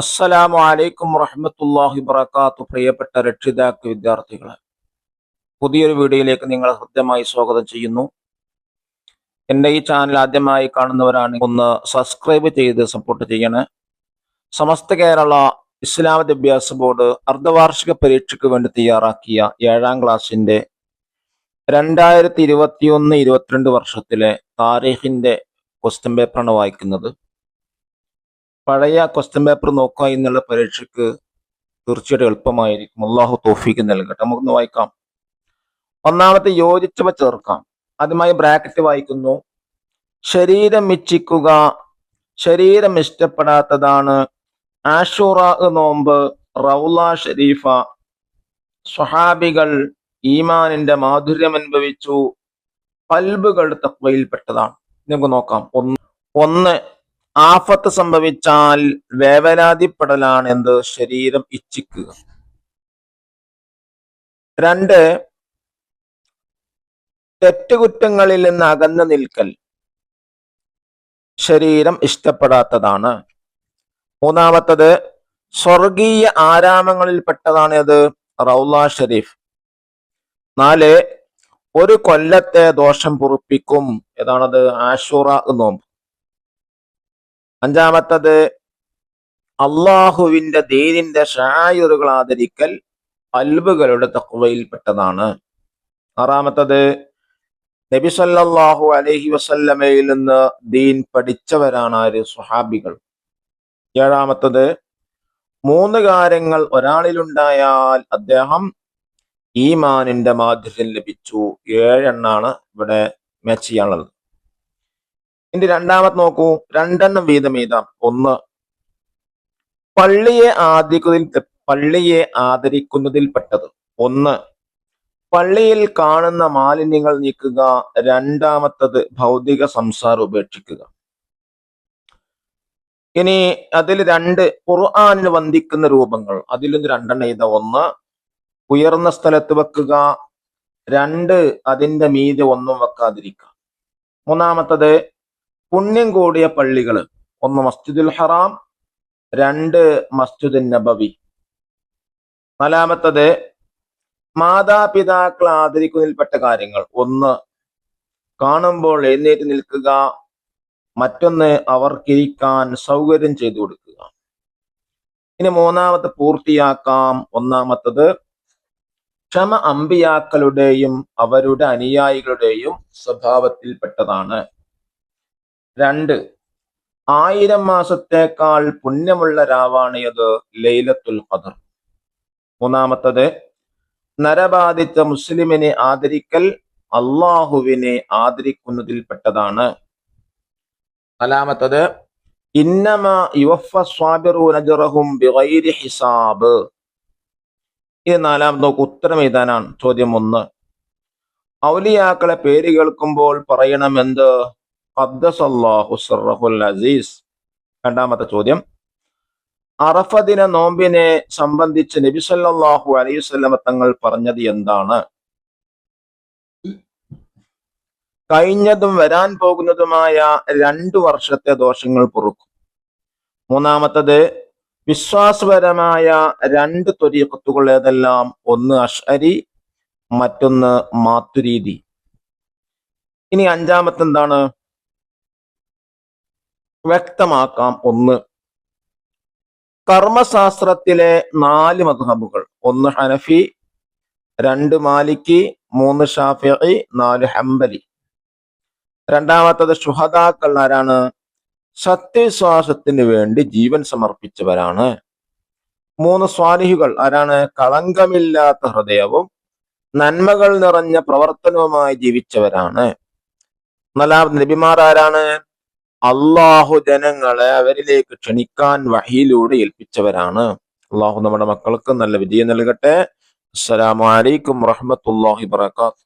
അസ്സലാമു അലൈക്കും വറഹമത്തല്ലാഹി വബറകാത്തു പ്രിയപ്പെട്ട രക്ഷിതാക്ക വിദ്യാർത്ഥികളെ പുതിയൊരു വീഡിയോയിലേക്ക് നിങ്ങളെ ഹൃദ്യമായി സ്വാഗതം ചെയ്യുന്നു. എന്റെ ഈ ചാനൽ ആദ്യമായി കാണുന്നവരാണ് ഒന്ന് സബ്സ്ക്രൈബ് ചെയ്ത് സപ്പോർട്ട് ചെയ്യണേ. സമസ്ത കേരള ഇസ്ലാം വിദ്യാഭ്യാസ ബോർഡ് അർദ്ധവാർഷിക പരീക്ഷയ്ക്ക് വേണ്ടി തയ്യാറാക്കിയ ഏഴാം ക്ലാസ്സിന്റെ രണ്ടായിരത്തി ഇരുപത്തിയൊന്ന് ഇരുപത്തിരണ്ട് വർഷത്തിലെ താരീഖിന്റെ ക്വസ്റ്റ്യൻ പേപ്പറാണ് വായിക്കുന്നത്. പഴയ ക്വസ്റ്റ്യൻ പേപ്പർ നോക്കുക എന്നുള്ള പരീക്ഷയ്ക്ക് തീർച്ചയായിട്ടും എളുപ്പമായിരിക്കും. അള്ളാഹു തോഫിക്ക് നൽകട്ടെ. നമുക്കൊന്ന് വായിക്കാം. ഒന്നാമത്തെ യോജിച്ചവ ചേർക്കാം. ആദ്യമായി ബ്രാക്കറ്റ് വായിക്കുന്നു. ശരീരം ഇച്ഛിക്കുക. ശരീരം ഇഷ്ടപ്പെടാത്തതാണ്. ആഷൂറ നോമ്പ് റൗല ഷരീഫ. സ്വഹാബികൾ ഈമാനിന്റെ മാധുര്യം അനുഭവിച്ചു. പൽബുകൾ തക്വയിൽപ്പെട്ടതാണ് നമുക്ക് നോക്കാം. ഒന്ന് ഒന്ന് ആഫത്ത് സംഭവിച്ചാൽ വേവലാതിപ്പെടലാണ് എന്ത്? ശരീരം ഇച്ഛിക്കുക. രണ്ട് തെറ്റുകുറ്റങ്ങളിൽ നിന്ന് അകന്നു നിൽക്കൽ ശരീരം ഇഷ്ടപ്പെടാത്തതാണ്. മൂന്നാമത്തത് സ്വർഗീയ ആരാമങ്ങളിൽ പെട്ടതാണ് അത് റൗല ഷരീഫ്. നാല് ഒരു കൊല്ലത്തെ ദോഷം പൊറുപ്പിക്കും. ഏതാണത്? ആഷുറ നോമ്പ് അഞ്ചാമത്തത് അള്ളാഹുവിന്റെ ദീനിന്റെ ഷായുറുകൾ ആദരിക്കൽ അൽബുകളുടെ തക്വയിൽപ്പെട്ടതാണ്. ആറാമത്തത് നബിസല്ലാഹു അലഹി വസല്ലമയിൽ നിന്ന് ദീൻ പഠിച്ചവരാണ് ആര്? സുഹാബികൾ ഏഴാമത്തത് മൂന്ന് കാര്യങ്ങൾ ഒരാളിലുണ്ടായാൽ അദ്ദേഹം ഈമാനിന്റെ മാധുര്യം ലഭിച്ചു. ഏഴെണ്ണാണ് ഇവിടെ മാച്ച് ചെയ്യാനുള്ളത്. ഇനി രണ്ടാമത് നോക്കൂ. രണ്ടെണ്ണം വീതം എഴുതാം. ഒന്ന് പള്ളിയെ ആദരിക്കുന്നതിൽ പള്ളിയെ ആദരിക്കുന്നതിൽ പെട്ടത്. ഒന്ന് പള്ളിയിൽ കാണുന്ന മാലിന്യങ്ങൾ നീക്കുക. രണ്ടാമത്തത് ഭൗതിക സംസാരം ഉപേക്ഷിക്കുക. ഇനി അതിൽ രണ്ട് ഖുർആാനിന് വന്ദിക്കുന്ന രൂപങ്ങൾ. അതിൽ നിന്ന് രണ്ടെണ്ണം എഴുത. ഒന്ന് ഉയർന്ന സ്ഥലത്ത് വെക്കുക. രണ്ട് അതിന്റെ മീതെ ഒന്നും വെക്കാതിരിക്കുക. മൂന്നാമത്തത് പുണ്യം കൂടിയ പള്ളികൾ ഒന്ന് മസ്ജിദുൽ ഹറാം രണ്ട് മസ്ജിദുൽ നബവി. നാലാമത്തത് മാതാപിതാക്കൾ ആദരിക്കുന്നതിൽപ്പെട്ട കാര്യങ്ങൾ. ഒന്ന് കാണുമ്പോൾ എഴുന്നേറ്റ് നിൽക്കുക മറ്റൊന്ന് അവർക്കിരിക്കാൻ സൗകര്യം ചെയ്തു കൊടുക്കുക. ഇനി മൂന്നാമത്തെ പൂർത്തിയാക്കാം. ഒന്നാമത്തത് ക്ഷമ അമ്പിയാക്കളുടെയും അവരുടെ അനുയായികളുടെയും സ്വഭാവത്തിൽപ്പെട്ടതാണ്. രണ്ട് ആയിരം മാസത്തേക്കാൾ പുണ്യമുള്ള രാവാണ് ലൈലത്തുൽ ഖദർ. മൂന്നാമത്തത് നരബാധിച്ച മുസ്ലിമിനെ ആദരിക്കൽ അള്ളാഹുവിനെ ആദരിക്കുന്നതിൽപ്പെട്ടതാണ്. നാലാമത്തത് ഇന്നമ യുവഫ സ്വാബിറൂനജറഹും ബിഗൈരി ഹിസാബ്. ഇത് നാലാമത് നോക്ക് ഉത്തരം എഴുതാനാണ് ചോദ്യം ഒന്ന്. ഔലിയാക്കളെ പേര് കേൾക്കുമ്പോൾ പറയണം എന്ത് ഖദ്ദസല്ലാഹു സിർറഹുൽ അസീസ്. രണ്ടാമത്തെ ചോദ്യം. അറഫദിന നോമ്പിനെ സംബന്ധിച്ച് നബി സല്ലാഹു അലൈഹി വസല്ലമ തങ്ങൾ പറഞ്ഞത് എന്താണ്? കഴിഞ്ഞതും വരാൻ പോകുന്നതുമായ രണ്ടു വർഷത്തെ ദോഷങ്ങൾ പൊറുക്കും. മൂന്നാമത്തത് വിശ്വാസപരമായ രണ്ട് ത്വരീക്കത്തുകൾ ഏതെല്ലാം? ഒന്ന് അഷ്അരി മറ്റൊന്ന് മാത്തുരീതി ഇനി അഞ്ചാമത്തെ എന്താണ് വ്യക്തമാക്കാം ഒന്ന്. കർമ്മശാസ്ത്രത്തിലെ നാല് മധുഹബുകൾ ഒന്ന് ഹനഫി രണ്ട് മാലിക്കി മൂന്ന് ഷാഫി നാല് ഹംബലി. രണ്ടാമത്തത് ഷുഹദാക്കൾ ആരാണ്? സത്യവിശ്വാസത്തിന് വേണ്ടി ജീവൻ സമർപ്പിച്ചവരാണ്. മൂന്ന് സ്വാലിഹികൾ ആരാണ്? കളങ്കമില്ലാത്ത ഹൃദയവും നന്മകൾ നിറഞ്ഞ പ്രവർത്തനവുമായി ജീവിച്ചവരാണ്. നാലാമത് നബിമാർ ആരാണ് അള്ളാഹു ജനങ്ങളെ അവരിലേക്ക് ക്ഷണിക്കാൻ വഹിയിലൂടെ ഏൽപ്പിച്ചവരാണ്. അള്ളാഹു നമ്മുടെ മക്കൾക്ക് നല്ല വിജയം നൽകട്ടെ. അസ്സലാമലൈക്കും അലൈക്കും വാത്തു